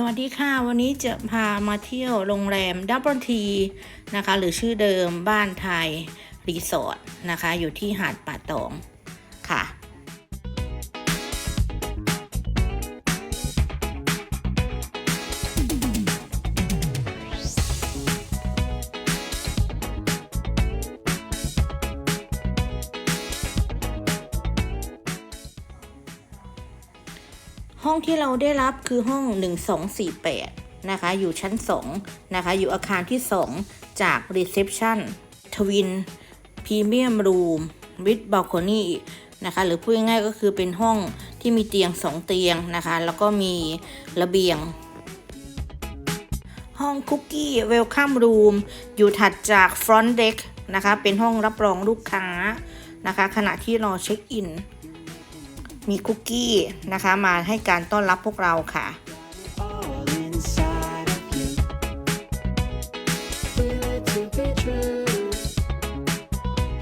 สวัสดีค่ะ วันนี้จะพามาเที่ยวโรงแรมดับเบิลทีนะคะ หรือชื่อเดิมบ้านไทยรีสอร์ทนะคะ อยู่ที่หาดป่าตอง ห้องที่เราได้รับคือห้อง 1248 นะคะ อยู่ชั้น 2 นะคะ อยู่อาคารที่ 2 จาก Reception Twin Premium Room with Balcony นะคะ หรือพูดง่ายๆก็คือเป็นห้องที่มีเตียง 2 เตียงนะคะ แล้วก็มีระเบียง ห้องคุกกี้เวลคัมรูมอยู่ถัดจาก Front Deck นะคะ เป็นห้องรับรองลูกค้านะคะ ขณะที่รอเช็คอิน มีคุกกี้นะคะมาให้การต้อนรับพวกเราค่ะ all inside of you. Feel it to be true.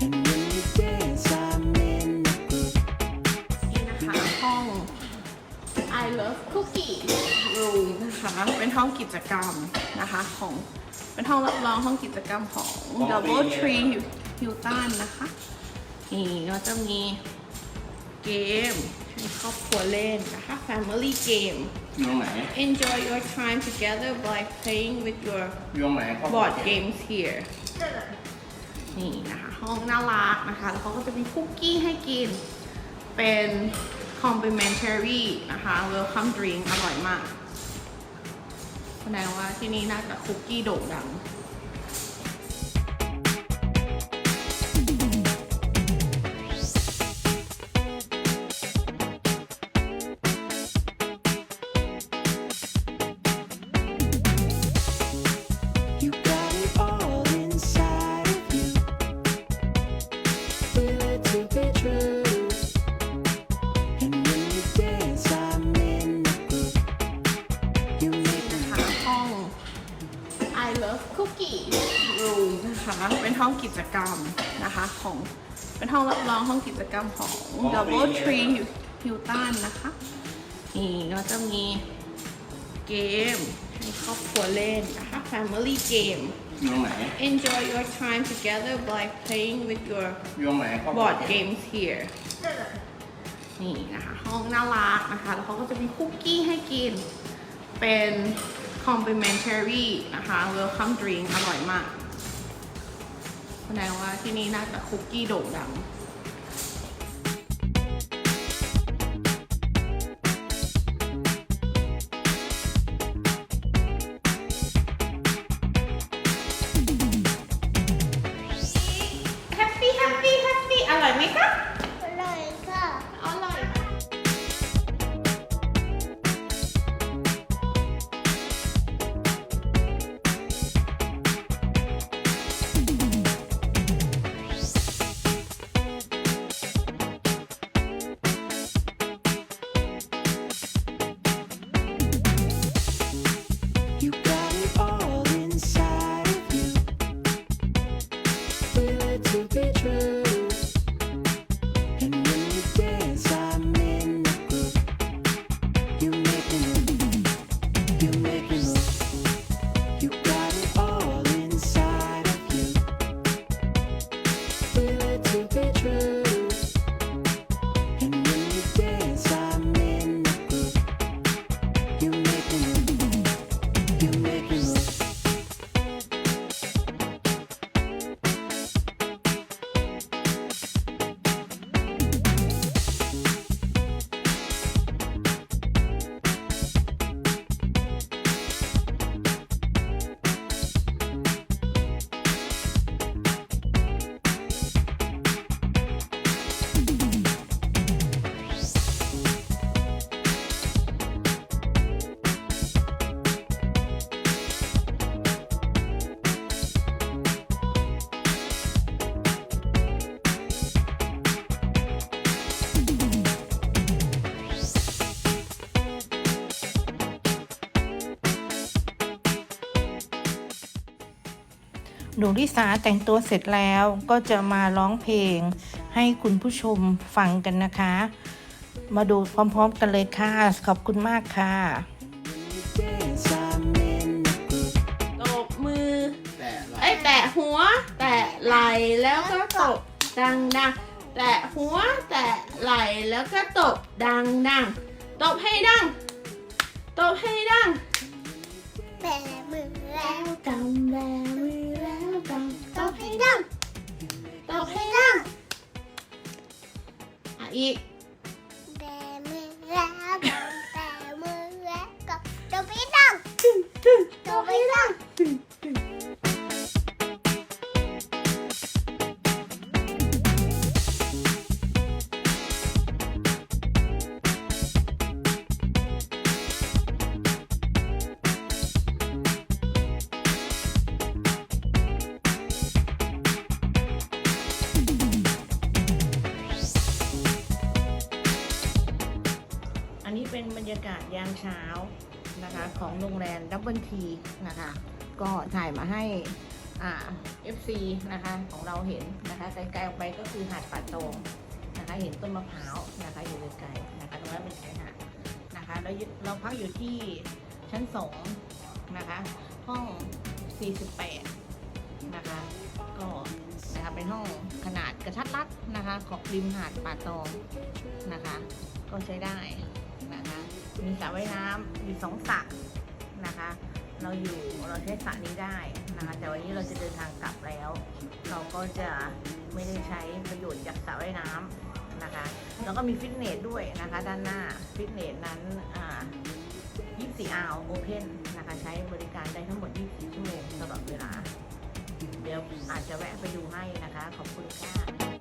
And when you dance, I'm in the groove. นี่นะคะห้อง I love cookie room นะคะเป็นห้องกิจกรรมนะคะของเป็นห้องรับรองห้องกิจกรรมของ Double Tree Hilton นะคะนี่ก็จะมี เกมให้ครอบครัวเล่นนะคะ Family Game อยู่ตรงไหน Enjoy your time together by playing with your อยู่ตรงไหนครอบครัว board games here นี่นะคะ ห้องน่ารักนะคะ แล้วเขาก็จะมีคุกกี้ให้กิน เป็น complimentary นะคะ welcome drink อร่อยมาก แสดงว่าที่นี่น่าจะคุกกี้โด่งดัง love cookie room นะคะ เป็นห้องกิจกรรมนะคะของ เป็นห้องรับรองห้องกิจกรรมของ Double Tree Hilton นะคะ นี่ก็จะมีเกมให้ครอบครัวเล่นนะคะ Family Game อยู่ตรงไหน Enjoy your time together by playing with your อยู่ตรงไหนครอบครัว board games here นี่นะคะ ห้องน่ารักนะคะ แล้วเขาก็จะมีคุกกี้ให้กิน เป็น complimentary นะคะ welcome drink อร่อยมากแสดงว่าที่นี่น่าจะคุกกี้โด่งดัง หนูลิสาแต่งตัวเสร็จแล้วก็จะมาร้องเพลง ให้คุณผู้ชมฟังกันนะคะ มาดูพร้อมๆกันเลยค่ะ ขอบคุณมากค่ะตบมือแตไอ้แตะหัว แตะไหลแล้วก็ตบดังดังๆแตะหัว แตะไหลแล้วก็ตบดังดังๆตบให้ดังตบให้ดังแตะมือแล้วกำแบม อแล้วก็ตบให้ดังตบให้ดัง อันนี้เป็นบรรยากาศยามเช้านะคะของโรงแรมดับเบิลทีนะคะ ก็ถ่ายมาให้อ่า FC นะคะของเราเห็นนะคะไกลๆออกไปก็คือหาดป่าตองนะคะ เห็นต้นมะพร้าวนะคะอยู่ไกลๆนะคะตรงนั้นเป็นชายหาดนะคะแล้วเราพักอยู่ที่ชั้นสองนะคะห้อง 48 นะคะก็นะคะเป็นห้องขนาดกระทัดรัดนะคะ ของริมหาดป่าตองนะคะ ก็ใช้ได้ มีสระว่ายน้ำอยู่สองสระนะคะ เราอยู่เราใช้สระนี้ได้นะคะ แต่วันนี้เราจะเดินทางกลับแล้ว เราก็จะไม่ได้ใช้ประโยชน์จากสระว่ายน้ำนะคะ แล้วก็มีฟิตเนสด้วยนะคะ ด้านหน้าฟิตเนสนั้นอ่า24 hour open นะคะ ใช้บริการได้ทั้งหมด 24 ชั่วโมงตลอดเวลา เดี๋ยวอาจจะแวะไปดูให้นะคะ ขอบคุณค่ะ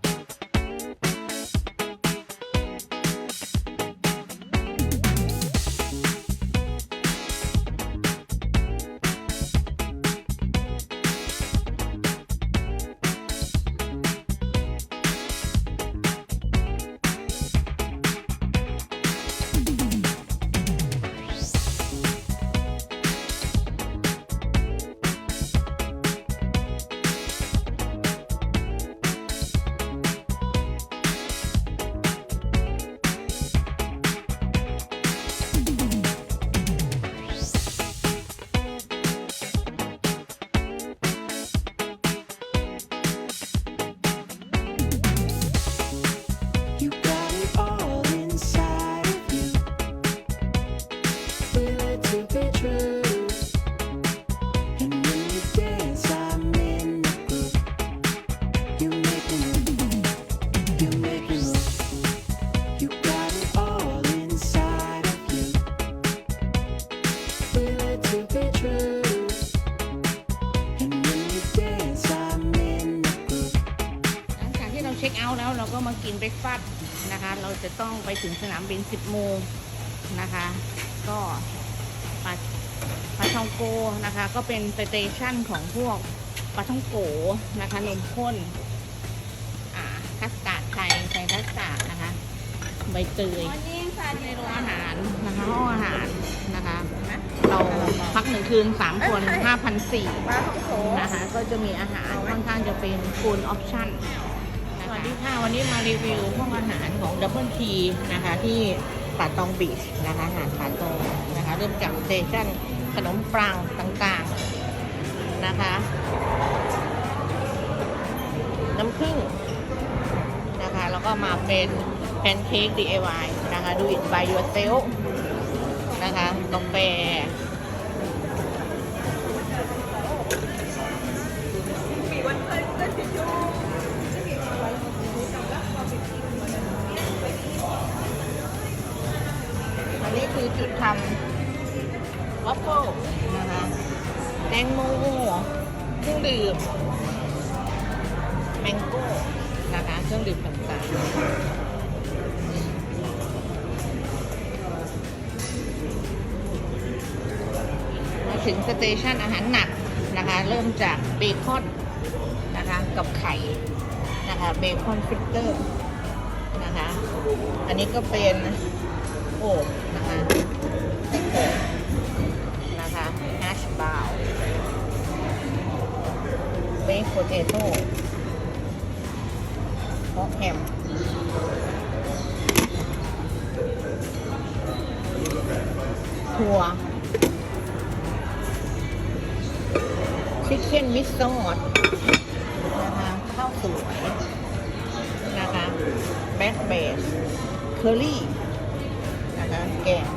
นะคะ เราจะต้องไปถึงสนามบิน 10 โมงนะคะ ก็ปาปาทองโกนะคะ ก็เป็นสเตชันของพวกปลาทองโกนะคะนมข้นอ่าคัสตาร์ดไทยไทยคัสตาร์ดนะคะ ใบเตยในโรงอาหารนะคะห้องอาหารนะคะ เราพักหนึ่งคืน 3 คน 5,400นะคะ ก็จะมีอาหารค่อนข้างจะเป็นฟูลออปชั่น ดีค่ะ วันนี้มารีวิวห้องอาหารของดับเบิลทีนะคะ ที่ป่าตองบีชนะคะอาหารป่าตองนะคะ เริ่มจากสเตชันขนมปรางต่างๆนะคะ น้ำผึ้งนะคะ แล้วก็มาเป็นแพนเค้ก DIY นะคะ do it by yourself นะคะกาแฟ ตงโมเครื่องดื่มแมงโก้นะคะเครื่องดื่มต่างๆมาถึงสเตชันอาหารหนักนะคะ เริ่มจากเบคอนนะคะกับไข่นะคะเบคอนฟิตเตอร์นะคะ อันนี้ก็เป็นโอบนะคะโอบนะคะแฮชบราวเบคโพเตโต้ฮอกแฮมถั่วชิคเก้นมิสซอสนะคะข้าวสวยนะคะแบ็คเบสเคอรี่นะคะแกง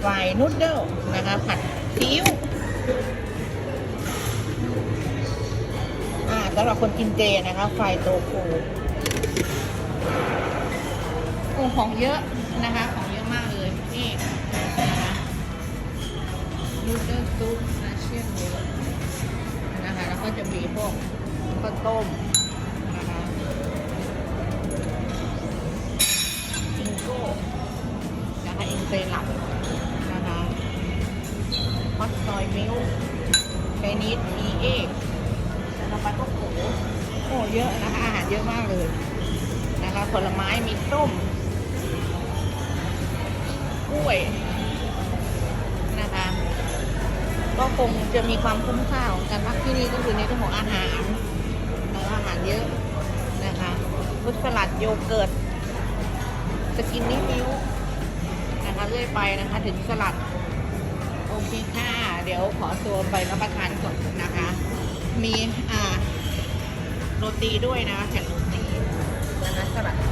ไฟนูดเดิลนะคะผัดซีอิ๊ว อ่าสำหรับคนกินเจนะคะไฟโตฟูโอ้ของเยอะนะคะ ของเยอะมากเลยนี่นะคะนูดเดิลซุปนะเชี่ยนเยอะนะคะแล้วก็จะมีพวกข้าวต้มนะคะอิงโก้นะคะอิงเซลับ ฮอตซอยมิลไชนีสมีเอกแล้วปลาก็โขโอ้เยอะนะคะ อาหารเยอะมากเลยนะคะ ผลไม้มีส้ม กล้วยนะคะ ก็คงจะมีความคุ้มค่าของการพักที่นี่ก็คือในเรื่องของอาหารแล้วอาหารเยอะนะคะฟรุตสลัดโยเกิร์ตสกินนี่มิลนะคะเรื่อยไปนะคะ ถึงสลัด เคค่ะ เดี๋ยวขอตัวไปรับประทานก่อนนะคะ มีอ่าโรตีด้วยนะแผ่นโรตีนะคะสลัดสลัด